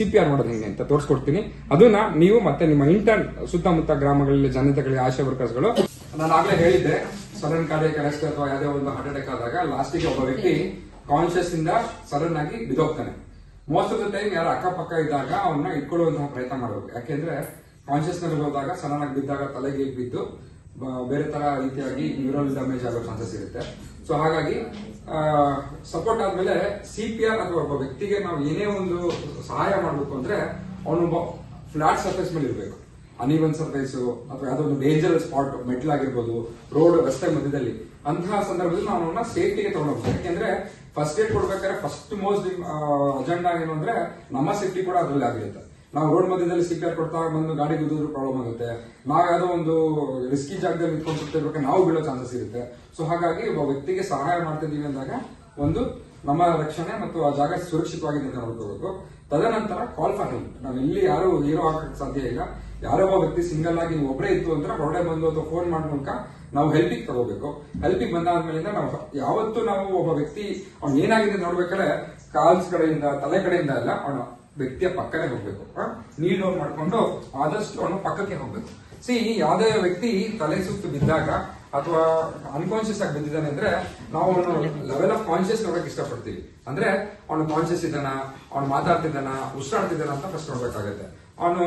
C P R ಮಾಡೋದು ಹೇಗೆ ಅಂತ ತೋರಿಸ್ಕೊಡ್ತೀನಿ. ಅದನ್ನ ನೀವು ಮತ್ತೆ ನಿಮ್ಮ ಇಂಟರ್ನ್ ಸುತ್ತಮುತ್ತ ಗ್ರಾಮಗಳಲ್ಲಿ ಜನತೆಗಳಿಗೆ, ಆಶಾ ವರ್ಕರ್ಸ್ಗಳು, ನಾನು ಆಗ್ಲೇ ಹೇಳಿದ್ದೆ, ಸಡನ್ ಕಾರ್ಡಿಯಕ್ ಅರೆಸ್ಟ್ ಅಥವಾ ಯಾವುದೇ ಒಂದು ಹಾರ್ಟ್ ಅಟ್ಯಾಕ್ ಆದಾಗ ಲಾಸ್ಟಿಗೆ ಒಬ್ಬ ವ್ಯಕ್ತಿ ಕಾನ್ಶಿಯಸ್ ಇಂದ ಸಡನ್ ಆಗಿ ಬಿದ್ದೋಗ್ತಾನೆ. ಮೋಸ್ಟ್ ಆಫ್ ದ ಟೈಮ್ ಯಾರು ಅಕ್ಕಪಕ್ಕ ಇದ್ದಾಗ ಅವನ್ನ ಇಟ್ಕೊಳ್ಳುವಂತಹ ಪ್ರಯತ್ನ ಮಾಡಬೇಕು. ಯಾಕೆಂದ್ರೆ ಕಾನ್ಶಿಯಸ್ನಲ್ಲಿ ಹೋದಾಗ ಸಡನ್ ಆಗಿ ಬಿದ್ದಾಗ ತಲೆಗೆ ಬಿದ್ದು ಬೇರೆ ತರ ರೀತಿಯಾಗಿ ನ್ಯೂರಲ್ ಡ್ಯಾಮೇಜ್ ಆಗೋ ಚಾನ್ಸಸ್ ಇರುತ್ತೆ. ಸೊ ಹಾಗಾಗಿ ಸಪೋರ್ಟ್ ಆದ್ಮೇಲೆ ಸಿ ಪಿ ಆರ್ ಅಥವಾ ಒಬ್ಬ ವ್ಯಕ್ತಿಗೆ ನಾವು ಏನೇ ಒಂದು ಸಹಾಯ ಮಾಡಬೇಕು ಅಂದ್ರೆ ಅವನೊಬ್ಬ ಫ್ಲಾಟ್ ಸರ್ಫೇಸ್ ಮೇಲೆ ಇರಬೇಕು. ಅನಿವನ್ ಸರ್ಫೇಸ್ ಅಥವಾ ಯಾವುದೋ ಒಂದು ಡೇಂಜರ್ ಸ್ಪಾಟ್ ಮೆಟ್ಲಾಗಿರ್ಬೋದು ರೋಡ್ ರಸ್ತೆ ಮಧ್ಯದಲ್ಲಿ ಅಂತಹ ಸಂದರ್ಭದಲ್ಲಿ ನಾವು ಅವನ್ನ ಸೇಫ್ಟಿಗೆ ತಗೊಂಡೋಗ್ಬೇಕು. ಯಾಕೆಂದ್ರೆ ಫಸ್ಟ್ ಏಡ್ ಕೊಡ್ಬೇಕಾದ್ರೆ ಫಸ್ಟ್ ಮೋಸ್ಟ್ ಅಜೆಂಡಾ ಏನು ಅಂದ್ರೆ ನಮ್ಮ ಸೇಫ್ಟಿ ಕೂಡ ಅದರಲ್ಲಿ ಆಗಿರುತ್ತೆ. ನಾವು ರೋಡ್ ಮಧ್ಯದಲ್ಲಿ ಸಿ ಕೊಡ್ತಾ ಬಂದು ಗಾಡಿ ಗುದ್ದಿದ್ರು ಪ್ರಾಬ್ಲಮ್ ಆಗುತ್ತೆ. ನಾವು ಯಾವುದೋ ಒಂದು ರಿಸ್ಕಿ ಜಾಗದಲ್ಲಿ ನಿಂತ್ಕೊಂಡು ಸುತ್ತಿರ್ಬೇಕಾದ್ರೆ ನಾವು ಬೀಳೋ ಚಾನ್ಸಸ್ ಇರುತ್ತೆ. ಸೊ ಹಾಗಾಗಿ ಒಬ್ಬ ವ್ಯಕ್ತಿಗೆ ಸಹಾಯ ಮಾಡ್ತಿದ್ದೀವಿ ಅಂದಾಗ ಒಂದು ನಮ್ಮ ರಕ್ಷಣೆ ಮತ್ತು ಆ ಜಾಗ ಸುರಕ್ಷಿತವಾಗಿದೆ ಅಂತ ನೋಡ್ಕೋಬೇಕು ತದನಂತರ ಕಾಲ್ ಫಾರ್ ಹೆಲ್ಪ್ ನಾವು ಇಲ್ಲಿ ಯಾರು ಹೀರೋ ಆಗಕ್ಕೆ ಸಾಧ್ಯ ಇಲ್ಲ. ಯಾರೋ ಒಬ್ಬ ವ್ಯಕ್ತಿ ಸಿಂಗಲ್ ಆಗಿ ಒಬ್ಬರೇ ಇತ್ತು ಅಂದ್ರೆ ಹೊರಡೆ ಬಂದು ಅಥವಾ ಫೋನ್ ಮಾಡೋ ಮೂಲಕ ನಾವು ಹೆಲ್ಪಿಗೆ ತಗೋಬೇಕು. ಹೆಲ್ಪಿಗೆ ಬಂದಾದ್ಮೇಲಿಂದ ನಾವು ಯಾವತ್ತೂ ನಾವು ಒಬ್ಬ ವ್ಯಕ್ತಿ ಅವ್ನು ಏನಾಗಿದೆ ನೋಡ್ಬೇಕಾದ್ರೆ ಕಾಲ್ಸ್ ಕಡೆಯಿಂದ, ತಲೆ ಕಡೆಯಿಂದ ಅಲ್ಲ, ಅವನ ವ್ಯಕ್ತಿಯ ಪಕ್ಕನೇ ಹೋಗ್ಬೇಕು. ನೀಡ್ ಡೌನ್ ಮಾಡ್ಕೊಂಡು ಆದಷ್ಟು ಅವನು ಪಕ್ಕಕ್ಕೆ ಹೋಗ್ಬೇಕು. ಸಿ ಯಾವುದೇ ವ್ಯಕ್ತಿ ತಲೆ ಸುತ್ತು ಬಿದ್ದಾಗ ಅಥವಾ ಅನ್ಕಾನ್ಶಿಯಸ್ ಆಗಿ ಬಿದ್ದಿದ್ದಾನೆ ಅಂದ್ರೆ ನಾವು ಅವನು ಲೆವೆಲ್ ಆಫ್ ಕಾನ್ಶಿಯಸ್ ನೋಡಕ್ ಇಷ್ಟಪಡ್ತೀವಿ. ಅಂದ್ರೆ ಅವನು ಕಾನ್ಶಿಯಸ್ ಇದ್ದಾನ, ಅವ್ನು ಮಾತಾಡ್ತಿದ್ದಾನ, ಉಸಿರಾಡ್ತಿದ್ದಾನ ಅಂತ ಫಸ್ಟ್ ನೋಡ್ಬೇಕಾಗತ್ತೆ. ಅವನು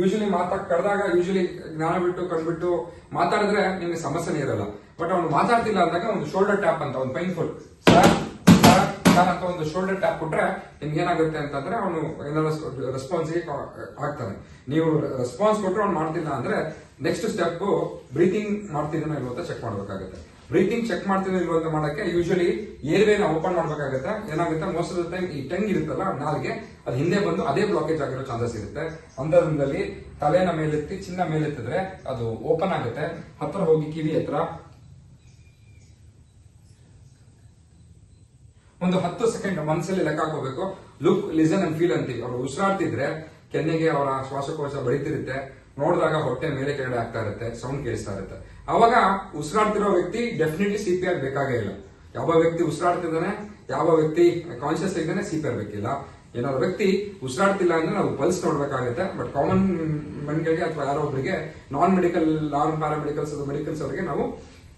ಯೂಶಲಿ ಮಾತಾ, ಕರೆದಾಗ ಯೂಶಲಿ ಜ್ಞಾನ ಬಿಟ್ಟು ಕಂಡ್ಬಿಟ್ಟು ಮಾತಾಡಿದ್ರೆ ನಿಮ್ಗೆ ಸಮಸ್ಯೆನೇ ಇರಲ್ಲ. ಬಟ್ ಅವನು ಮಾತಾಡ್ತಿಲ್ಲ ಅಂದಾಗ ಒಂದು ಶೋಲ್ಡರ್ ಟ್ಯಾಪ್ ಅಂತ, ಒಂದು ಪೈನ್ಫುಲ್ ಸರ್ ಸರ್ ಅಂತ ಒಂದು ಶೋಲ್ಡರ್ ಟ್ಯಾಪ್ ಕೊಟ್ರೆ ನಿಮ್ಗೆ ಏನಾಗುತ್ತೆ ಅಂತಂದ್ರೆ ಅವನು ಏನಾದ್ರು ರೆಸ್ಪಾನ್ಸ್ಗೆ ಆಗ್ತಾನೆ. ನೀವು ರೆಸ್ಪಾನ್ಸ್ ಕೊಟ್ರೆ ಅವ್ನು ಮಾಡ್ತಿಲ್ಲ ಅಂದ್ರೆ ನೆಕ್ಸ್ಟ್ ಸ್ಟೆಪ್ ಬ್ರೀತಿಂಗ್ ಮಾಡ್ತಿದ್ದಾನೆ ಇಲ್ವೋ ಅಂತ ಚೆಕ್ ಮಾಡ್ಬೇಕಾಗುತ್ತೆ. ಬ್ರೀತಿಂಗ್ ಚೆಕ್ ಮಾಡ್ತಿಲ್ಲ ಇಲ್ವೋ ಅಂತ ಮಾಡಕ್ಕೆ ಯೂಶಲಿ ಏರ್ವೇನ ಓಪನ್ ಮಾಡ್ಬೇಕಾಗುತ್ತೆ. ಏನಾಗುತ್ತೆ ಮೋಸ್ಟ್ ಆಫ್ ದ ಟೈಮ್ ಈ ಟಂಗ್ ಇರುತ್ತಲ್ಲ ನಾಲ್ಗೆ ಅದು ಹಿಂದೆ ಬಂದು ಅದೇ ಬ್ಲಾಕೇಜ್ ಆಗಿರೋ ಚಾನ್ಸಸ್ ಇರುತ್ತೆ. ಅಂಥದ್ರಲ್ಲಿ ತಲೆನ ಮೇಲೆತ್ತಿ ಚಿನ್ನ ಮೇಲೆತ್ತಿದ್ರೆ ಅದು ಓಪನ್ ಆಗುತ್ತೆ. ಹತ್ರ ಹೋಗಿ ಕಿವಿ ಹತ್ರ ಒಂದು ಹತ್ತು ಸೆಕೆಂಡ್ ಮನಸ್ಸಲ್ಲಿ ಲೆಕ್ಕ ಹಾಕೋಬೇಕು ಲುಕ್ ಲಿಸನ್ ಅಂಡ್ ಫೀಲ್ ಅಂತೀವಿ. ಅವರು ಉಸಿರಾಡ್ತಿದ್ರೆ ಕೆನ್ನೆಗೆ ಅವರ ಶ್ವಾಸಕೋಶ ಬಳಿತಿರುತ್ತೆ ನೋಡಿದಾಗ ಹೊಟ್ಟೆ ಮೇಲೆ ಕೆಳಗಡೆ ಆಗ್ತಾ ಇರುತ್ತೆ ಸೌಂಡ್ ಕೇಳಿಸ್ತಾ ಇರುತ್ತೆ. ಅವಾಗ ಉಸಿರಾಡ್ತಿರೋ ವ್ಯಕ್ತಿ ಡೆಫಿನೆಟ್ಲಿ ಸಿ ಪಿ ಆರ್ ಬೇಕಾಗೇ ಇಲ್ಲ. ಯಾವ ವ್ಯಕ್ತಿ ಉಸಿರಾಡ್ತಿದ್ದಾನೆ, ಯಾವ ವ್ಯಕ್ತಿ ಕಾನ್ಶಿಯಸ್ ಇದ್ದಾನೆ ಸಿ ಪಿ ಆರ್ ಬೇಕಿಲ್ಲ. ಏನಾದ್ರು ವ್ಯಕ್ತಿ ಉಸಿರಾಡ್ತಿಲ್ಲ ಅಂದ್ರೆ ನಾವು ಪಲ್ಸ್ ನೋಡ್ಬೇಕಾಗುತ್ತೆ. ಬಟ್ ಕಾಮನ್ ಮನ್ಗಳಿಗೆ ಅಥವಾ ಯಾರೋ ಒಬ್ಬರಿಗೆ ನಾನ್ ಮೆಡಿಕಲ್ ನಾನ್ ಪ್ಯಾರಾಮೆಡಿಕಲ್ಸ್ ಮೆಡಿಕಲ್ಸ್ ಅವರಿಗೆ ನಾವು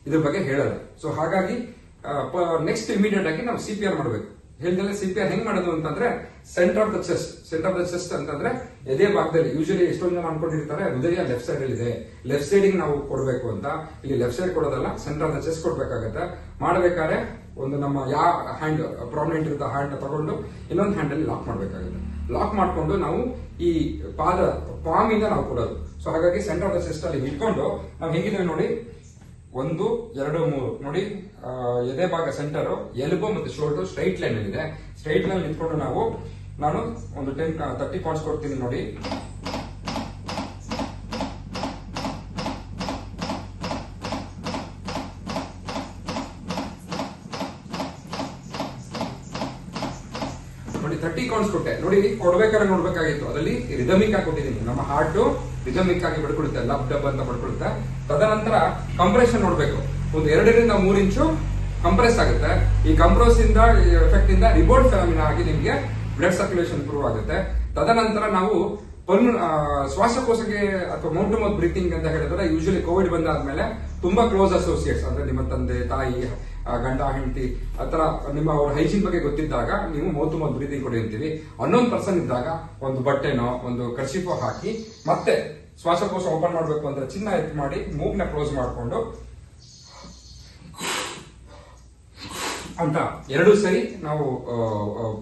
ಇದ್ರ ಬಗ್ಗೆ ಹೇಳಲ್ಲ ಸೊ ಹಾಗಾಗಿ ನೆಕ್ಸ್ಟ್ ಇಮಿಡಿಯೇಟ್ ಆಗಿ ನಾವು ಸಿ ಪಿ ಆರ್ ಮಾಡಬೇಕು. ಹೇಳಿದ್ರೆ ಸಿ ಪಿ ಆರ್ ಹೆಂಗ್ ಮಾಡೋದು ಅಂತಂದ್ರೆ centre of the chest centre of the chest ಅಂತಂದ್ರೆ ಎದೆ ಭಾಗದಲ್ಲಿ ಯೂಶಲಿ ಎಷ್ಟೊಂದು ಜನ ಅನ್ಕೊಂಡಿರ್ತಾರೆ ಹೃದಯ ಲೆಫ್ಟ್ ಸೈಡ್ ಅಲ್ಲಿ ಇದೆ. ಲೆಫ್ಟ್ ಸೈಡ್ ನಾವು ಕೊಡಬೇಕು ಅಂತ. ಇಲ್ಲಿ ಲೆಫ್ಟ್ ಸೈಡ್ ಕೊಡೋದಲ್ಲ ಸೆಂಟರ್ ಆಫ್ ದ ಚೆಸ್ಟ್ ಕೊಡ್ಬೇಕಾಗತ್ತೆ. ಮಾಡ್ಬೇಕಾದ್ರೆ ಒಂದು ನಮ್ಮ ಯಾವ ಹ್ಯಾಂಡ್ ಪ್ರಾಮಿನೆಂಟ್ ಇರುತ್ತೆ ಹ್ಯಾಂಡ್ ತಗೊಂಡು ಇನ್ನೊಂದು ಹ್ಯಾಂಡ್ ಅಲ್ಲಿ ಲಾಕ್ ಮಾಡ್ಬೇಕಾಗುತ್ತೆ. ಲಾಕ್ ಮಾಡಿಕೊಂಡು ನಾವು ಈ ಪಾದ ಇಂದ ನಾವು ಕೊಡೋದು. ಸೊ ಹಾಗಾಗಿ ಸೆಂಟರ್ ಆಫ್ ದ ಚೆಸ್ಟ್ ಅಲ್ಲಿ ಇಟ್ಕೊಂಡು ನಾವು ಹೆಂಗಿದ್ದೇವೆ ನೋಡಿ ಒಂದು, ಎರಡು, ಮೂರು. ನೋಡಿ ಎದೆ ಭಾಗ ಸೆಂಟರ್ ಎಲ್ಬೋ ಮತ್ತು ಶೋಲ್ಡರ್ ಸ್ಟ್ರೈಟ್ ಲೈನ್ ಇದೆ. ಸ್ಟ್ರೈಟ್ ಲೈನ್ ನಿಂತ್ಕೊಂಡು ನಾವು, ನಾನು ಒಂದು ಟೆನ್ ತರ್ಟಿ ಪಾಯಿಂಟ್ಸ್ ಕೊಡ್ತೀನಿ ನೋಡಿ. ನೋಡಿ, ಕೊಡ್ಬೇಕಾದ್ರೆ ನೋಡ್ಬೇಕಾಗಿತ್ತು. ಅದರಲ್ಲಿ ರಿದಮಿಕ್ ಆಗಿ ಕೊಟ್ಟಿದ್ದೀನಿ. ನಮ್ಮ ಹಾರ್ಟ್ ರಿದಮಿಕ್ ಆಗಿ ಬಡ್ಕೊಳುತ್ತೆ ಲಬ್ ಡಬ್ ಅಂತ ಬಡ್ಕೊಳುತ್ತೆ ತದನಂತರ ಕಂಪ್ರೆಷನ್ ನೋಡ್ಬೇಕು. ಒಂದು ಎರಡರಿಂದ ಮೂರು ಇಂಚು ಕಂಪ್ರೆಸ್ ಆಗುತ್ತೆ. ಈ ಕಂಪ್ರೆಸ್ ಇಂದ ಎಫೆಕ್ಟ್ ಇಂದ ರಿಬೋರ್ಡ್ ಫೆಲಾಮಿನ ಆಗಿ ನಿಮ್ಗೆ ಬ್ಲಡ್ ಸರ್ಕ್ಯುಲೇಷನ್ ಇಂಪ್ರೂವ್ ಆಗುತ್ತೆ. ತದನಂತರ ನಾವು ಶ್ವಾಸಕೋಶಕ್ಕೆ ಅಥವಾ ಮೌಂಟ್ ಮೌತ್ ಬ್ರೀತಿಂಗ್ ಅಂತ ಹೇಳಿದ್ರೆ ಯೂಶಲಿ ಕೋವಿಡ್ ಬಂದಾದ್ಮೇಲೆ ತುಂಬಾ ಕ್ಲೋಸ್ ಅಸೋಸಿಯೇಟ್ಸ್ ಅಂದ್ರೆ ನಿಮ್ಮ ತಂದೆ, ತಾಯಿ ಗಂಡ, ಹೆಂಡತಿ ಆತರ ನಿಮ್ಮ ಅವ್ರ ಹೈಜೀನ್ ಬಗ್ಗೆ ಗೊತ್ತಿದ್ದಾಗ ನೀವು ಮೂವತ್ತು ಮೂವತ್ತು ಬ್ರೀತಿಂಗ್ ಕೊಡಿ ಅಂತೀವಿ ಅನ್ನೊಂದು ಪರ್ಸನ್ ಇದ್ದಾಗ ಒಂದು ಬಟ್ಟೆನೋ, ಒಂದು ಕರ್ಶಿಫೋ ಹಾಕಿ ಮತ್ತೆ ಶ್ವಾಸಕೋಶ ಓಪನ್ ಮಾಡಬೇಕು ಅಂದ್ರೆ ಚಿನ್ನ ಎತ್ತು ಮಾಡಿ ಮೂಗ್ನ ಕ್ಲೋಸ್ ಮಾಡಿಕೊಂಡು ಅಂತ ಎರಡು ಸರಿ ನಾವು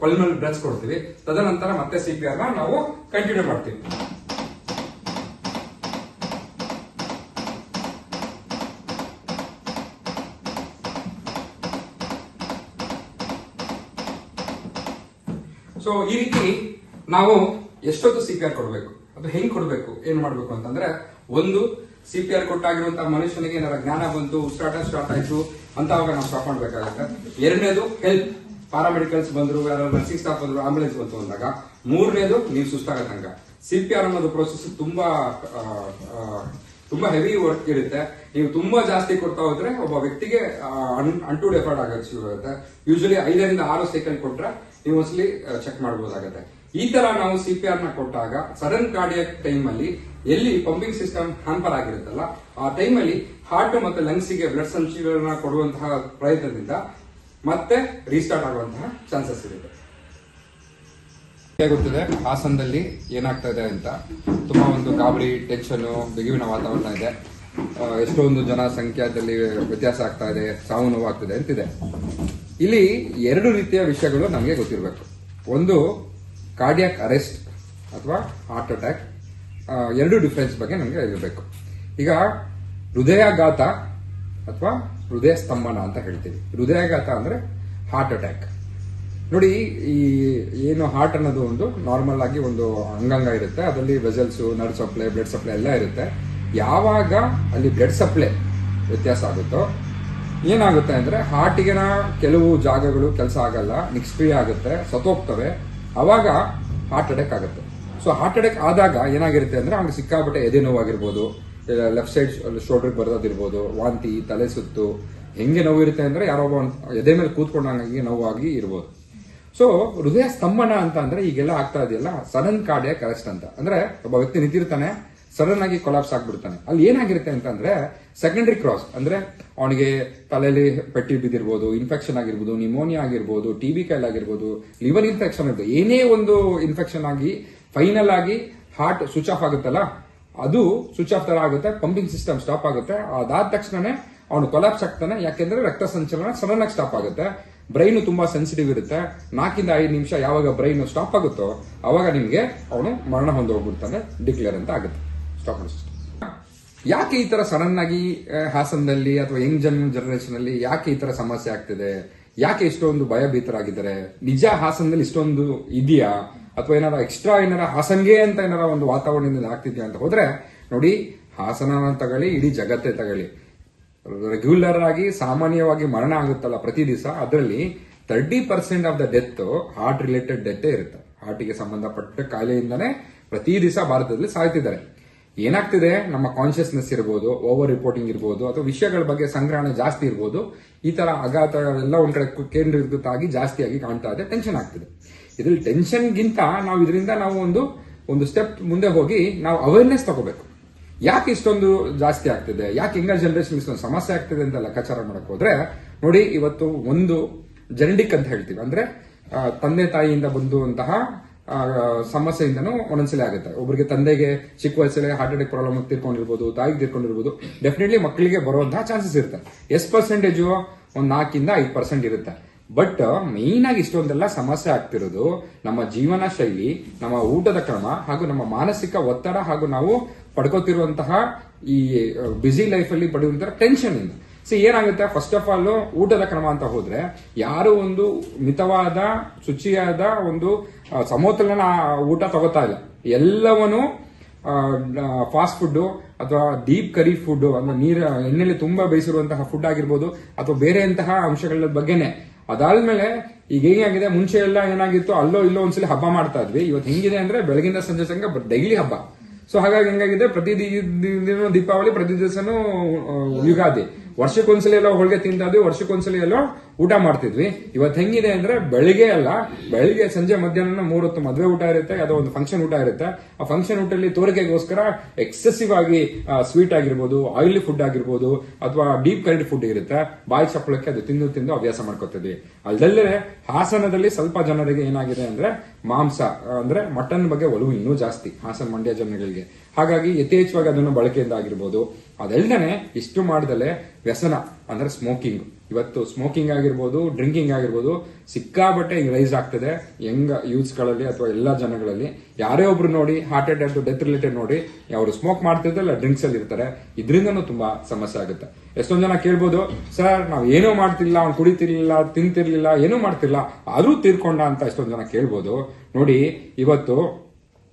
ಪಲ್ಮಲ್ ಬ್ರಚ್ ಕೊಡ್ತೀವಿ. ತದನಂತರ ಮತ್ತೆ ಸಿ ಪಿ ನಾವು ಕಂಟಿನ್ಯೂ ಮಾಡ್ತೀವಿ. ಸೊ ಈ ರೀತಿ ನಾವು ಎಷ್ಟೊತ್ತು ಸಿ ಆರ್ ಕೊಡಬೇಕು? ಅದು ಹೆಂಗ್ ಕೊಡಬೇಕು? ಏನ್ ಮಾಡ್ಬೇಕು ಅಂತಂದ್ರೆ, ಒಂದು ಸಿ ಪಿ ಆರ್ ಕೊಟ್ಟಾಗಿರುವಂತಹ ಮನುಷ್ಯನಿಗೆ ಏನಾರ ಜ್ಞಾನ ಬಂತು ಉಸಿರಾಟ ಸ್ಟಾರ್ಟ್ ಆಯ್ತು ಅಂತ ಅವಾಗ ನಾವು ಸ್ಟಾಪ್ ಮಾಡ್ಬೇಕಾಗುತ್ತೆ. ಎರಡನೇದು ಹೆಲ್ಪ್ ಪಾರಾಮೆಡಿಕಲ್ಸ್ ಬಂದ್ರು ನರ್ಸಿಂಗ್ ಸ್ಟಾಫ್ ಬಂದ್ರು ಆಂಬುಲೆನ್ಸ್ ಬಂತು ಅಂದಾಗ. ಮೂರನೇದು ನೀವು ಸುಸ್ತಾಗತ್ತಂಗ ಸಿ ಪಿ ಆರ್ ಅನ್ನೋದು ಪ್ರೋಸೆಸ್ ತುಂಬಾ ತುಂಬಾ ಹೆವಿ ವರ್ಕ್ ಇರುತ್ತೆ. ನೀವು ತುಂಬಾ ಜಾಸ್ತಿ ಕೊಡ್ತಾ ಹೋದ್ರೆ ಒಬ್ಬ ವ್ಯಕ್ತಿಗೆ ಅಂಟು ಡೆಫರ್ಡ್ ಆಗಕ್ಕೆ ಶುರು ಆಗುತ್ತೆ. ಯೂಶಲಿ ಐದರಿಂದ ಆರು ಸೆಕೆಂಡ್ ಕೊಟ್ರೆ ನೀವು ಚೆಕ್ ಮಾಡಬಹುದಾಗುತ್ತೆ ಈ ತರ ನಾವು ಸಿ ಪಿ ಆರ್ನ ಕೊಟ್ಟಾಗ ಸಡನ್ ಕಾರ್ಡಿಯಕ್ ಟೈಮ್ ಅಲ್ಲಿ ಎಲ್ಲಿ ಪಂಪಿಂಗ್ ಸಿಸ್ಟಮ್ ಹ್ಯಾಂಪರ್ ಆಗಿರುತ್ತಲ್ಲ, ಆ ಟೈಮ್ ಅಲ್ಲಿ ಹಾರ್ಟ್ ಮತ್ತು ಲಂಗ್ಸ್ಗೆ ಬ್ಲಡ್ ಸಂಚಿಗಳನ್ನ ಕೊಡುವಂತಹ ಪ್ರಯತ್ನದಿಂದ ಮತ್ತೆ ರೀಸ್ಟಾರ್ಟ್ ಆಗುವಂತಹ ಚಾನ್ಸಸ್ ಇರುತ್ತೆ. ಗೊತ್ತಿದೆ ಹಾಸನದಲ್ಲಿ ಏನಾಗ್ತಾ ಇದೆ ಅಂತ. ತುಂಬಾ ಒಂದು ಗಾಬರಿ ಟೆನ್ಷನ್ ಬಿಗುವಿನ ವಾತಾವರಣ ಇದೆ. ಎಷ್ಟೊಂದು ಜನ ಸಂಖ್ಯಾದಲ್ಲಿ ವ್ಯತ್ಯಾಸ ಆಗ್ತಾ ಇದೆ ಸಾವು ನೋವಾಗ್ತದೆ ಅಂತಿದೆ. ಇಲ್ಲಿ ಎರಡು ರೀತಿಯ ವಿಷಯಗಳು ನಮಗೆ ಗೊತ್ತಿರಬೇಕು. ಒಂದು ಕಾರ್ಡಿಯಾಕ್ ಅರೆಸ್ಟ್ ಅಥವಾ ಹಾರ್ಟ್ ಅಟ್ಯಾಕ್ ಎರಡು ಡಿಫರೆನ್ಸ್ ಬಗ್ಗೆ ನಮಗೆ ಇರಬೇಕು ಈಗ, ಹೃದಯಾಘಾತ ಅಥವಾ ಹೃದಯ ಸ್ತಂಭನ ಅಂತ ಹೇಳ್ತೀವಿ. ಹೃದಯಾಘಾತ ಅಂದ್ರೆ ಹಾರ್ಟ್ ಅಟ್ಯಾಕ್ ನೋಡಿ, ಈ ಏನು ಹಾರ್ಟ್ ಅನ್ನೋದು ಒಂದು ನಾರ್ಮಲ್ ಆಗಿ ಒಂದು ಅಂಗಾಂಗ ಇರುತ್ತೆ. ಅದರಲ್ಲಿ vessels nerve supply blood supply ಎಲ್ಲ ಇರುತ್ತೆ. ಯಾವಾಗ ಅಲ್ಲಿ ಬ್ಲಡ್ ಸಪ್ಲೈ ವ್ಯತ್ಯಾಸ ಆಗುತ್ತೋ, ಏನಾಗುತ್ತೆ ಅಂದರೆ ಹಾರ್ಟಿಗೆನ ಕೆಲವು ಜಾಗಗಳು ಕೆಲಸ ಆಗಲ್ಲ ನಿಷ್ಕ್ರಿಯ ಆಗುತ್ತೆ, ಸತ್ತೋಗ್ತವೆ ಆವಾಗ ಹಾರ್ಟ್ ಅಟ್ಯಾಕ್ ಆಗುತ್ತೆ. ಸೊ ಹಾರ್ಟ್ ಅಟ್ಯಾಕ್ ಆದಾಗ ಏನಾಗಿರುತ್ತೆ ಅಂದರೆ ಅವ್ನಿಗೆ ಸಿಕ್ಕಾಪಟ್ಟೆ ಎದೆ ನೋವಾಗಿರ್ಬೋದು ಲೆಫ್ಟ್ ಸೈಡ್ ಶೋಲ್ಡ್ರಿಗೆ ಬರೋದಿರ್ಬೋದು ವಾಂತಿ, ತಲೆ ಸುತ್ತು, ಹೆಂಗೆ ನೋವು ಇರುತ್ತೆ ಅಂದರೆ ಯಾರೋ ಎದೆ ಮೇಲೆ ಕೂತ್ಕೊಂಡಂಗೆ ನೋವಾಗಿ ಇರ್ಬೋದು. ಸೊ ಹೃದಯ ಸ್ತಂಭನ ಅಂತ ಅಂದರೆ ಈಗೆಲ್ಲ ಆಗ್ತಾ ಇದೆಯಲ್ಲ ಸಡನ್ ಕಾರ್ಡಿಯಾಕ್ ಅರೆಸ್ಟ್ ಅಂತ. ಅಂದರೆ ಒಬ್ಬ ವ್ಯಕ್ತಿ ನಿಂತಿರ್ತಾನೆ ಸಡನ್ ಆಗಿ ಕೊಲಾಪ್ಸ್ ಆಗ್ಬಿಡ್ತಾನೆ. ಅಲ್ಲಿ ಏನಾಗಿರುತ್ತೆ ಅಂತಂದ್ರೆ ಸೆಕೆಂಡರಿ ಕ್ರಾಸ್ ಅಂದ್ರೆ ಅವನಿಗೆ ತಲೆಯಲ್ಲಿ ಪೆಟ್ಟಿ ಬಿದ್ದಿರ್ಬೋದು ಇನ್ಫೆಕ್ಷನ್ ಆಗಿರ್ಬೋದು ನಿಮೋನಿಯಾ ಆಗಿರ್ಬೋದು ಟಿ ಬಿ ಕೈಲ್ ಆಗಿರ್ಬೋದು ಲಿವರ್ ಇನ್ಫೆಕ್ಷನ್ ಇರ್ಬೋದು ಏನೇ ಒಂದು ಇನ್ಫೆಕ್ಷನ್ ಆಗಿ ಫೈನಲ್ ಆಗಿ ಹಾರ್ಟ್ ಸ್ವಿಚ್ ಆಫ್ ಆಗುತ್ತಲ್ಲ, ಅದು ಸ್ವಿಚ್ ಆಫ್ ತರ ಆಗುತ್ತೆ ಪಂಪಿಂಗ್ ಸಿಸ್ಟಮ್ ಸ್ಟಾಪ್ ಆಗುತ್ತೆ. ಅದಾದ ತಕ್ಷಣನೇ ಅವನು ಕೊಲಾಪ್ಸ್ ಆಗ್ತಾನೆ. ಯಾಕೆಂದ್ರೆ ರಕ್ತ ಸಂಚಲನ ಸಡನ್ ಆಗಿ ಸ್ಟಾಪ್ ಆಗುತ್ತೆ. ಬ್ರೈನ್ ತುಂಬಾ ಸೆನ್ಸಿಟಿವ್ ಇರುತ್ತೆ. ನಾಲ್ಕಿಂದ ಐದು ನಿಮಿಷ ಯಾವಾಗ ಬ್ರೈನ್ ಸ್ಟಾಪ್ ಆಗುತ್ತೋ, ಅವಾಗ ನಿಮಗೆ ಅವನು ಮರಣ ಹೊಂದೋಗ್ಬಿಡ್ತಾನೆ ಡಿಕ್ಲೇರ್ ಅಂತ ಆಗುತ್ತೆ. ಸ್ಟಾಪ್ ಯಾಕೆ ಈ ತರ ಸಡನ್ ಆಗಿ ಹಾಸನದಲ್ಲಿ ಅಥವಾ ಯಂಗ್ ಜನ್ ಜನರೇಷನ್ ಅಲ್ಲಿ ಯಾಕೆ ಈ ತರ ಸಮಸ್ಯೆ ಆಗ್ತಿದೆ? ಯಾಕೆ ಇಷ್ಟೊಂದು ಭಯಭೀತರಾಗಿದ್ದಾರೆ? ನಿಜ ಹಾಸನದಲ್ಲಿ ಇಷ್ಟೊಂದು ಇದೆಯಾ? ಅಥವಾ ಏನಾರ ಎಕ್ಸ್ಟ್ರಾ ಏನಾರ ಹಾಸನ್ಗೆ ಅಂತ ಏನಾರ ಒಂದು ವಾತಾವರಣದಿಂದ ಆಗ್ತಿದ್ಯಾ ಅಂತ ಹೋದ್ರೆ, ನೋಡಿ, ಹಾಸನ ತಗೊಳ್ಳಿ, ಇಡೀ ಜಗತ್ತೇ ತಗೊಳ್ಳಿ. ರೆಗ್ಯುಲರ್ ಆಗಿ ಸಾಮಾನ್ಯವಾಗಿ ಮರಣ ಆಗುತ್ತಲ್ಲ ಪ್ರತಿ ದಿವಸ, ಅದರಲ್ಲಿ thirty percent of the death heart related death ಇರುತ್ತೆ. ಹಾರ್ಟಿಗೆ ಸಂಬಂಧಪಟ್ಟ ಕಾಯಿಲೆಯಿಂದನೇ ಪ್ರತಿ ದಿವಸ ಭಾರತದಲ್ಲಿ ಸಾಯ್ತಿದ್ದಾರೆ. ಏನಾಗ್ತಿದೆ? ನಮ್ಮ ಕಾನ್ಶಿಯಸ್ನೆಸ್ ಇರ್ಬೋದು ಓವರ್ ರಿಪೋರ್ಟಿಂಗ್ ಇರ್ಬೋದು, ಅಥವಾ ವಿಷಯಗಳ ಬಗ್ಗೆ ಸಂಗ್ರಹಣೆ ಜಾಸ್ತಿ ಇರ್ಬೋದು, ಈ ತರ ಅಘಾತಗಳೆಲ್ಲ ಒಂದ್ ಕಡೆ ಕೇಂದ್ರೀಕೃತ ಆಗಿ ಜಾಸ್ತಿಯಾಗಿ ಕಾಣ್ತಾ ಇದೆ ಟೆನ್ಷನ್ ಆಗ್ತಿದೆ. ಇದ್ರಲ್ಲಿ ಟೆನ್ಷನ್ಗಿಂತ ನಾವು ಇದರಿಂದ ನಾವು ಒಂದು ಒಂದು ಸ್ಟೆಪ್ ಮುಂದೆ ಹೋಗಿ ನಾವು ಅವೇರ್ನೆಸ್ ತಗೋಬೇಕು. ಯಾಕೆ ಇಷ್ಟೊಂದು ಜಾಸ್ತಿ ಆಗ್ತಿದೆ? ಯಾಕೆ ಯಂಗರ್ ಜನರೇಷನ್ ಇಷ್ಟೊಂದು ಸಮಸ್ಯೆ ಆಗ್ತಿದೆ ಅಂತ ಲೆಕ್ಕಾಚಾರ ಮಾಡಕ್ ಹೋದ್ರೆ, ನೋಡಿ ಇವತ್ತು ಒಂದು ಜೆನೆಟಿಕ್ ಅಂತ ಹೇಳ್ತೀವಿ. ಅಂದ್ರೆ ತಂದೆ ತಾಯಿಯಿಂದ ಬಂದುವಂತಹ ಸಮಸ್ಯೆಯಿಂದನೂ ಒಂದೊಂದ್ಸಲ ಆಗುತ್ತೆ. ಒಬ್ಬರಿಗೆ ತಂದೆಗೆ ಚಿಕ್ಕ ವಯಸ್ಸಲ್ಲಿ ಹಾರ್ಟ್ ಅಟ್ಯಾಕ್ ಪ್ರಾಬ್ಲಮ್ ತೀರ್ಕೊಂಡಿರ್ಬೋದು ತಾಯಿಗೆ ತೀರ್ಕೊಂಡಿರ್ಬೋದು ಡೆಫಿನೆಟ್ಲಿ ಮಕ್ಕಳಿಗೆ ಬರುವಂತಹ ಚಾನ್ಸಸ್ ಇರುತ್ತೆ. ಎಷ್ಟು ಪರ್ಸೆಂಟೇಜು ಒಂದು ನಾಲ್ಕಿಂದ ಐದು ಪರ್ಸೆಂಟ್ ಇರುತ್ತೆ. ಬಟ್ ಮೇನ್ ಆಗಿ ಇಷ್ಟೊಂದೆಲ್ಲ ಸಮಸ್ಯೆ ಆಗ್ತಿರೋದು ನಮ್ಮ ಜೀವನ ಶೈಲಿ, ನಮ್ಮ ಊಟದ ಕ್ರಮ ಹಾಗೂ ನಮ್ಮ ಮಾನಸಿಕ ಒತ್ತಡ ಹಾಗೂ ನಾವು ಪಡ್ಕೋತಿರುವಂತಹ ಈ ಬ್ಯುಸಿ ಲೈಫ್ ಅಲ್ಲಿ ಪಡೆಯುವಂತಹ ಟೆನ್ಷನ್ ಇಂದ. ಸಿ ಏನಾಗುತ್ತೆ? ಫಸ್ಟ್ ಆಫ್ ಆಲ್ ಊಟದ ಕ್ರಮ ಅಂತ ಹೋದ್ರೆ, ಯಾರು ಒಂದು ಮಿತವಾದ, ಶುಚಿಯಾದ ಒಂದು ಸಮತೋಲನ ಊಟ ತಗೋತಾ ಇಲ್ಲ. ಎಲ್ಲವನ್ನೂ ಫಾಸ್ಟ್ ಫುಡ್ ಅಥವಾ ಡೀಪ್ ಕರಿ ಫುಡ್ ಅಂದ್ರೆ ನೀರ, ಎಣ್ಣೆಲಿ ತುಂಬಾ ಬೇಯಿಸಿರುವಂತಹ ಫುಡ್ ಆಗಿರ್ಬೋದು, ಅಥವಾ ಬೇರೆ ಅಂತಹ ಅಂಶಗಳ ಬಗ್ಗೆನೆ. ಅದಾದ್ಮೇಲೆ, ಈಗ ಹೇಗಾಗಿದೆ ಮುಂಚೆ ಎಲ್ಲ ಏನಾಗಿತ್ತು? ಅಲ್ಲೋ ಇಲ್ಲೋ ಒಂದ್ಸಲಿ ಹಬ್ಬ ಮಾಡ್ತಾ ಇದ್ವಿ. ಇವತ್ತು ಹೆಂಗಿದೆ ಅಂದ್ರೆ ಬೆಳಗಿಂದ ಸಂಜೆ ಸಂಗ ಡೈಲಿ ಹಬ್ಬ. ಸೊ ಹಾಗಾಗಿ ಹೆಂಗಾಗಿದೆ? ಪ್ರತಿ ದಿನ ದೀಪಾವಳಿ, ಪ್ರತಿ ದಿವಸನೂ ಯುಗಾದಿ. ವರ್ಷಕ್ಕೊಂದ್ಸಲಿ ಎಲ್ಲ ಹೋಳಿಗೆ ತಿಂತಾ ಇದ್ವಿ ವರ್ಷಕ್ಕೊಂದ್ಸಲಿ ಎಲ್ಲ ಊಟ ಮಾಡ್ತಿದ್ವಿ. ಇವತ್ತು ಹೆಂಗಿದೆ ಅಂದ್ರೆ ಬೆಳಿಗ್ಗೆ ಅಲ್ಲ, ಬೆಳಿಗ್ಗೆ ಸಂಜೆ ಮಧ್ಯಾಹ್ನ ಮೂರ್ ಹೊತ್ತು ಮದ್ವೆ ಊಟ ಇರುತ್ತೆ, ಯಾವುದೋ ಒಂದು ಫಂಕ್ಷನ್ ಊಟ ಇರುತ್ತೆ. ಆ ಫಂಕ್ಷನ್ ಊಟಲ್ಲಿ ತೋರಿಕೆಗೋಸ್ಕರ ಎಕ್ಸೆಸಿವ್ ಆಗಿ ಸ್ವೀಟ್ ಆಗಿರ್ಬೋದು ಆಯಿಲಿ ಫುಡ್ ಆಗಿರ್ಬೋದು, ಅಥವಾ ಡೀಪ್ ಕರೆಂಟ್ ಫುಡ್ ಇರುತ್ತೆ. ಬಾಯಿ ಚಪ್ಪಳಕ್ಕೆ ಅದು ತಿಂದು ತಿಂದು ಅಭ್ಯಾಸ ಮಾಡ್ಕೊತಿದ್ವಿ. ಅಲ್ಲದಲ್ಲೇ ಹಾಸನದಲ್ಲಿ ಸ್ವಲ್ಪ ಜನರಿಗೆ ಏನಾಗಿದೆ ಅಂದ್ರೆ ಮಾಂಸ ಅಂದ್ರೆ ಮಟನ್ ಬಗ್ಗೆ ಒಲವು ಇನ್ನೂ ಜಾಸ್ತಿ, ಹಾಸನ ಮಂಡ್ಯ ಜನಗಳಿಗೆ. ಹಾಗಾಗಿ ಯಥೇಚ್ಛವಾಗಿ ಅದನ್ನು ಬಳಕೆಯಿಂದ ಆಗಿರ್ಬೋದು. ಅದಲ್ಲದೆ ಇಷ್ಟು ಮಾಡದಲ್ಲೇ ವ್ಯಸನ, ಅಂದ್ರೆ ಸ್ಮೋಕಿಂಗ್ ಇವತ್ತು ಸ್ಮೋಕಿಂಗ್ ಆಗಿರ್ಬೋದು ಡ್ರಿಂಕಿಂಗ್ ಆಗಿರ್ಬೋದು ಸಿಕ್ಕಾಬಟ್ಟೆ ರೈಸ್ ಆಗ್ತದೆ. ಯಂಗ್ ಯೂತ್ಸ್ಗಳಲ್ಲಿ ಅಥವಾ ಎಲ್ಲ ಜನಗಳಲ್ಲಿ. ಯಾರೇ ಒಬ್ರು ನೋಡಿ ಹಾರ್ಟ್ ಅಟ್ಯಾಕ್ ಡೆತ್ ರಿಲೇಟೆಡ್ ನೋಡಿ, ಅವರು ಸ್ಮೋಕ್ ಮಾಡ್ತಿದ್ದಲ್ಲ ಡ್ರಿಂಕ್ಸ್ ಅಲ್ಲಿ ಇರ್ತಾರೆ. ಇದರಿಂದನೂ ತುಂಬಾ ಸಮಸ್ಯೆ ಆಗುತ್ತೆ. ಎಷ್ಟೊಂದು ಜನ ಕೇಳ್ಬೋದು, ಸರ್, ನಾವು ಏನೂ ಮಾಡ್ತಿಲ್ಲ, ಅವ್ನು ಕುಡಿತಿರ್ಲಿಲ್ಲ, ತಿಂತಿರ್ಲಿಲ್ಲ, ಏನೂ ಮಾಡ್ತಿಲ್ಲ ಆದರೂ ತೀರ್ಕೊಂಡ ಅಂತ ಎಷ್ಟೊಂದು ಜನ ಕೇಳ್ಬೋದು. ನೋಡಿ, ಇವತ್ತು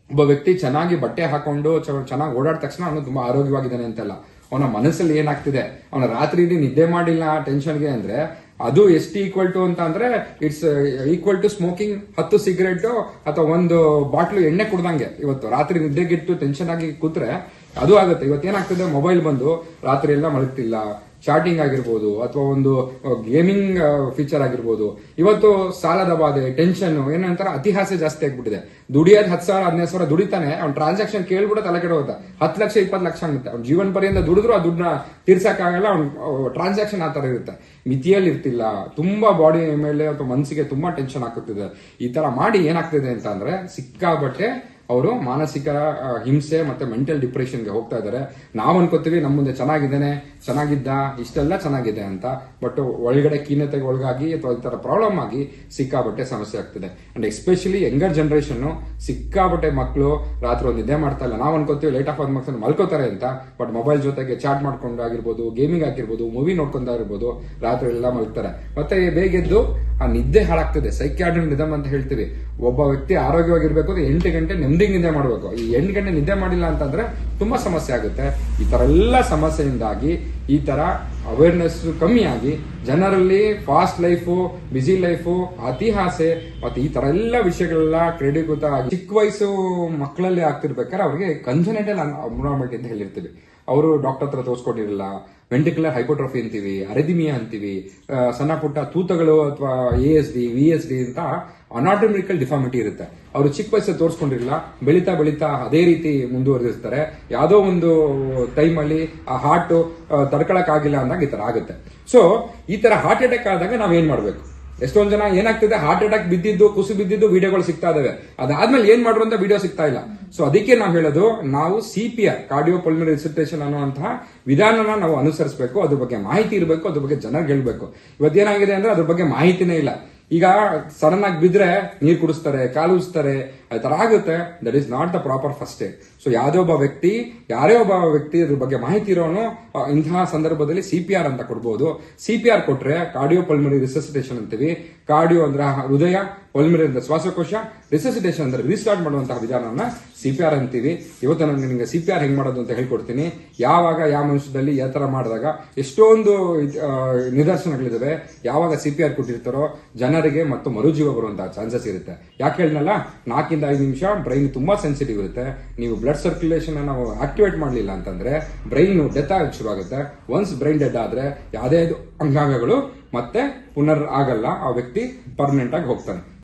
ಒಬ್ಬ ವ್ಯಕ್ತಿ ಚೆನ್ನಾಗಿ ಬಟ್ಟೆ ಹಾಕೊಂಡು, ಚೆನ್ನಾಗಿ ಓಡಾಡಿದ ತಕ್ಷಣ ಅವನು ತುಂಬಾ ಆರೋಗ್ಯವಾಗಿದ್ದಾನೆ ಅಂತಲ್ಲ. ಅವನ ಮನಸ್ಸಲ್ಲಿ ಏನಾಗ್ತಿದೆ? ಅವನ ರಾತ್ರಿ ಇಡೀ ನಿದ್ದೆ ಮಾಡಿಲ್ಲ ಟೆನ್ಷನ್ಗೆ ಅಂದ್ರೆ ಅದು ಎಷ್ಟು ಈಕ್ವಲ್ ಟು ಅಂತ ಅಂದ್ರೆ ಇಟ್ಸ್ ಈಕ್ವಲ್ ಟು ಸ್ಮೋಕಿಂಗ್ ಹತ್ತು ಸಿಗರೇಟ್ ಅಥವಾ ಒಂದು ಬಾಟ್ಲು ಎಣ್ಣೆ ಕುಡ್ದಂಗೆ. ಇವತ್ತು ರಾತ್ರಿ ನಿದ್ದೆಗಿಟ್ಟು ಟೆನ್ಷನ್ ಆಗಿ ಕೂತ್ರೆ ಅದು ಆಗುತ್ತೆ. ಇವತ್ತು ಏನಾಗ್ತದೆ? ಮೊಬೈಲ್ ಬಂದು ರಾತ್ರಿ ಎಲ್ಲ ಮಲಗ್ತಿಲ್ಲ. ಚಾಟಿಂಗ್ ಆಗಿರ್ಬೋದು ಅಥವಾ ಒಂದು ಗೇಮಿಂಗ್ ಫೀಚರ್ ಆಗಿರ್ಬೋದು. ಇವತ್ತು ಸಾಲದ ಬಾಧೆ ಟೆನ್ಷನ್ ಏನಂತಾರೆ ಅತಿಹಾಸ ಜಾಸ್ತಿ ಆಗ್ಬಿಟ್ಟಿದೆ. ದುಡಿಯೋದು ಹತ್ತು ಸಾವಿರ, ಹದಿನೈದು ಸಾವಿರ ದುಡಿತಾನೆ, ಅವ್ನು ಟ್ರಾನ್ಸಾಕ್ಷನ್ ಕೇಳ್ಬಿಟ್ಟು ತಲೆ ಕೆಡ ಹೋಗ್ತಾ ಹತ್ತು ಲಕ್ಷ, ಇಪ್ಪತ್ತು ಲಕ್ಷ ಆಗುತ್ತೆ. ಅವ್ನು ಜೀವನ ಪರ್ಯಂತ ದುಡಿದ್ರು ಆ ದುಡ್ಡನ್ನ ತೀರ್ಸಕ್ಕಾಗಲ್ಲ, ಅವ್ನು ಟ್ರಾನ್ಸಾಕ್ಷನ್ ಆ ತರ ಇರುತ್ತೆ. ಮಿತಿಯಲ್ಲಿ ಇರ್ತಿಲ್ಲ ತುಂಬಾ ಬಾಡಿ ಮೇಲೆ ಅಥವಾ ಮನಸ್ಸಿಗೆ ತುಂಬಾ ಟೆನ್ಷನ್ ಹಾಕುತ್ತಿದೆ. ಈ ತರ ಮಾಡಿ ಏನಾಗ್ತಿದೆ ಅಂತ ಅಂದ್ರೆ ಸಿಕ್ಕಾಬಟ್ಟೆ ಅವರು ಮಾನಸಿಕ ಹಿಂಸೆ ಮತ್ತೆ ಮೆಂಟಲ್ ಡಿಪ್ರೆಷನ್ಗೆ ಹೋಗ್ತಾ ಇದ್ದಾರೆ. ನಾವು ಅನ್ಕೋತೀವಿ ನಮ್ಮ ಮುಂದೆ ಚೆನ್ನಾಗಿದ್ದಾನೆ ಚೆನ್ನಾಗಿದ್ದ, ಇಷ್ಟೆಲ್ಲ ಚೆನ್ನಾಗಿದೆ ಅಂತ ಬಟ್ ಒಳಗಡೆ ಖೀನತೆಗೆ ಒಳಗಾಗಿ ಅಥವಾ ಈ ಥರ ಪ್ರಾಬ್ಲಮ್ ಆಗಿ ಸಿಕ್ಕಾಬಟ್ಟೆ ಸಮಸ್ಯೆ ಆಗ್ತಿದೆ. ಅಂಡ್ ಎಸ್ಪೆಷಲಿ ಯಂಗರ್ ಜನರೇಷನ್ ಸಿಕ್ಕಾಬಟ್ಟೆ ಮಕ್ಕಳು ರಾತ್ರಿ ಒಂದು ನಿದ್ದೆ ಮಾಡ್ತಾ ಇಲ್ಲ. ನಾವು ಅನ್ಕೋತೀವಿ ಲೇಟ್ ಆಫ್ ಆದ ಮಕ್ಕಳು ಮಲ್ಕೋತಾರೆ ಅಂತ ಬಟ್ ಮೊಬೈಲ್ ಜೊತೆಗೆ ಚಾಟ್ ಮಾಡ್ಕೊಂಡು ಆಗಿರ್ಬೋದು ಗೇಮಿಂಗ್ ಆಗಿರ್ಬೋದು ಮೂವಿ ನೋಡ್ಕೊಂಡ್ ಆಗಿರ್ಬೋದು, ರಾತ್ರಿ ಎಲ್ಲ ಮಲ್ಕ್ತಾರೆ ಮತ್ತೆ ಬೇಗೆದ್ದು ಆ ನಿದ್ದೆ ಹಾಳಾಗ್ತದೆ. ಸೈಕ್ಯಾಟ್ರಿಕ್ ನಿಧಮ್ ಅಂತ ಹೇಳ್ತೀವಿ. ಒಬ್ಬ ವ್ಯಕ್ತಿ ಆರೋಗ್ಯವಾಗಿರ್ಬೇಕು ಅಂದ್ರೆ ಎಂಟು ಗಂಟೆ ನೆಮ್ಮದಿ ನಿದ್ದೆ ಮಾಡಬೇಕು. ಈ ಎಂಟು ಗಂಟೆ ನಿದ್ದೆ ಮಾಡಿಲ್ಲ ಅಂತಂದ್ರೆ ತುಂಬಾ ಸಮಸ್ಯೆ ಆಗುತ್ತೆ. ಈ ಥರ ಎಲ್ಲ ಸಮಸ್ಯೆಯಿಂದಾಗಿ ಈ ತರ ಅವೇರ್ನೆಸ್ ಕಮ್ಮಿಯಾಗಿ ಜನರಲ್ಲಿ ಫಾಸ್ಟ್ ಲೈಫು ಬಿಸಿ ಲೈಫು ಅತಿಹಾಸೆ ಮತ್ತು ಈ ತರ ಎಲ್ಲ ವಿಷಯಗಳೆಲ್ಲ ಕ್ರೀಡೀಕೃತ ಆಗಿ ಚಿಕ್ಕ ವಯಸ್ಸು ಮಕ್ಕಳಲ್ಲಿ ಆಗ್ತಿರ್ಬೇಕಾದ್ರೆ ಅವ್ರಿಗೆ ಕಂಜನೆಟಲ್ ಅಬ್ನಾರ್ಮಲ್ ಅಂತ ಹೇಳಿರ್ತೀವಿ. ಅವರು ಡಾಕ್ಟರ್ ಹತ್ರ ತೋರಿಸ್ಕೊಂಡಿರಲ್ಲ ವೆಂಟಿಕ್ಯುಲರ್ ಹೈಪೋಟ್ರೋಫಿ ಅಂತೀವಿ, ಅರೆದಿಮಿಯಾ ಅಂತೀವಿ ಸಣ್ಣ ಪುಟ್ಟ ತೂತಗಳು ಅಥವಾ A S D V S D ಅಂತ ಅನಾಟಮಿಕಲ್ ಡಿಫಾರ್ಮಿಟಿ ಇರುತ್ತೆ. ಅವರು ಚಿಕ್ಕ ವಯಸ್ಸು ತೋರಿಸ್ಕೊಂಡಿರಲ್ಲ, ಬೆಳೀತಾ ಬೆಳೀತಾ ಅದೇ ರೀತಿ ಮುಂದುವರೆದಿರ್ತಾರೆ. ಯಾವುದೋ ಒಂದು ಟೈಮಲ್ಲಿ ಆ ಹಾರ್ಟ್ ತಡ್ಕೊಳಕ್ಕಾಗಿಲ್ಲ ಅಂದಾಗ ಈ ಥರ ಆಗುತ್ತೆ. ಸೊ ಈ ಥರ ಹಾರ್ಟ್ ಅಟ್ಯಾಕ್ ಆದಾಗ ನಾವೇನ್ ಮಾಡ್ಬೇಕು? ಎಷ್ಟೊಂದ್ ಜನ ಏನಾಗ್ತಿದೆ? ಹಾರ್ಟ್ ಅಟ್ಯಾಕ್ ಬಿದ್ದಿದ್ದು, ಕುಸು ಬಿದ್ದಿದ್ದು ವಿಡಿಯೋಗಳು ಸಿಗ್ತಾ ಇದಾವೆ. ಅದಾದ್ಮೇಲೆ ಏನ್ ಮಾಡ್ರು ಅಂತ ವಿಡಿಯೋ ಸಿಗ್ತಾ ಇಲ್ಲ. ಸೊ ಅದಕ್ಕೆ ನಾವು ಹೇಳೋದು, ನಾವು C P R cardio pulmonary resuscitation ಅನ್ನುವಂತಹ ವಿಧಾನನ ನಾವು ಅನುಸರಿಸಬೇಕು. ಅದ್ರ ಬಗ್ಗೆ ಮಾಹಿತಿ ಇರಬೇಕು, ಅದ್ರ ಬಗ್ಗೆ ಜನರಿಗೆ ಹೇಳ್ಬೇಕು. ಇವತ್ತೇನಾಗಿದೆ ಅಂದ್ರೆ ಅದ್ರ ಬಗ್ಗೆ ಮಾಹಿತಿನೇ ಇಲ್ಲ. ಈಗ ಸಡನ್ ಆಗಿ ಬಿದ್ರೆ ನೀರ್ ಕುಡಿಸ್ತಾರೆ, ಕಾಲು ಉಸ್ತಾರೆ, ಆ ತರ ಆಗುತ್ತೆ. That is not the proper first aid so ಯಾವುದೇ ಒಬ್ಬ ವ್ಯಕ್ತಿ, ಯಾರೇ ಒಬ್ಬ ವ್ಯಕ್ತಿ ಅದ್ರ ಬಗ್ಗೆ ಮಾಹಿತಿ ಇರೋನು ಇಂತಹ ಸಂದರ್ಭದಲ್ಲಿ ಸಿ ಅಂತ ಕೊಡ್ಬೋದು. ಸಿ ಪಿ ಆರ್ ಕೊಟ್ರೆ ಕಾರ್ಡಿಯೋ ಪಲ್ಮರಿ ರಿಸಸಿಟೇಷನ್ ಅಂತೀವಿ. ಕಾರ್ಡಿಯೋ ಅಂದ್ರೆ ಹೃದಯ ಪಲ್ಮರಿ ಅಂದ್ರೆ ಶ್ವಾಸಕೋಶ ರಿಸಸಿಟೇಷನ್ ಅಂದ್ರೆ ರೀಸ್ಟಾರ್ಟ್ ಮಾಡುವಂತಹ ವಿಧಾನವನ್ನ ಸಿ ಪಿ ಆರ್ ಅಂತೀವಿ. ಇವತ್ತು ನಾನು ನಿಮಗೆ ಸಿ ಪಿ ಆರ್ ಹೆಂಗ್ ಮಾಡೋದು ಅಂತ ಹೇಳ್ಕೊಡ್ತೀನಿ. ಯಾವಾಗ, ಯಾವ ಮನುಷ್ಯದಲ್ಲಿ ಯಾವ ತರ ಮಾಡಿದಾಗ ಎಷ್ಟೊಂದು ನಿದರ್ಶನಗಳಿದ್ದಾವೆ ಯಾವಾಗ ಸಿ ಪಿ ಆರ್ ಕೊಟ್ಟಿರ್ತಾರೋ, ಜನರಿಗೆ ಮತ್ತು ಮರುಜೀವ ಬರುವಂತಹ ಚಾನ್ಸಸ್ ಇರುತ್ತೆ. ಯಾಕೆ ಹೇಳಿದ್ನಲ್ಲ ನಾಲ್ಕಿಂದ ಐದು ನಿಮಿಷ ಬ್ರೈನ್ ತುಂಬಾ ಸೆನ್ಸಿಟಿವ್ ಇರುತ್ತೆ. ನೀವು ಬ್ಲಡ್ ಸರ್ಕ್ಯುಲೇಷನ್ ನಾವು ಆಕ್ಟಿವೇಟ್ ಮಾಡಲಿಲ್ಲ ಅಂತಂದ್ರೆ ಬ್ರೈನ್ ಡೆತ್ ಆಗಕ್ಕೆ ಶುರು ಆಗುತ್ತೆ. ಒನ್ಸ್ ಬ್ರೈನ್ ಡೆಡ್ ಆದ್ರೆ ಯಾವುದೇ ಅಂಗಾಂಗಗಳು ಮತ್ತೆ ಪುನರ್ ಆಗಲ್ಲ ಆ ವ್ಯಕ್ತಿ ಪರ್ಮನೆಂಟ್ ಆಗಿ ಹೋಗ್ತಾನೆ.